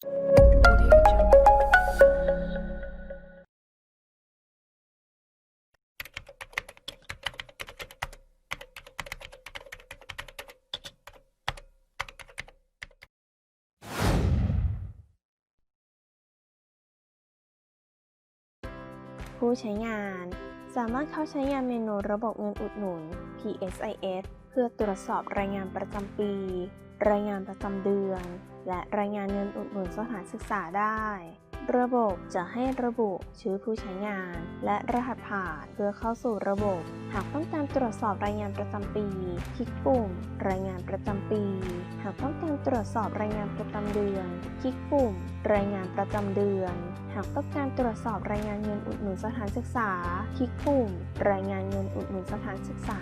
ผู้ใช้งานสามารถเข้าใช้งานเมนูระบบเงินอุดหนุน PSIS เพื่อตรวจสอบรายงานประจำปี รายงานประจำเดือน และรายงานเงินอุดหนุนสถานศึกษาได้ ระบบจะให้ระบุชื่อผู้ใช้งาน และรหัสผ่านเพื่อเข้าสู่ระบบ หากต้องการตรวจสอบรายงานประจำปี คลิกปุ่ม รายงานประจำปี หากต้องการตรวจสอบรายงานประจำเดือน คลิกปุ่ม รายงานประจำเดือน หากต้องการตรวจสอบรายงานเงินอุดหนุนสถานศึกษา คลิกปุ่ม รายงานเงินอุดหนุนสถานศึกษา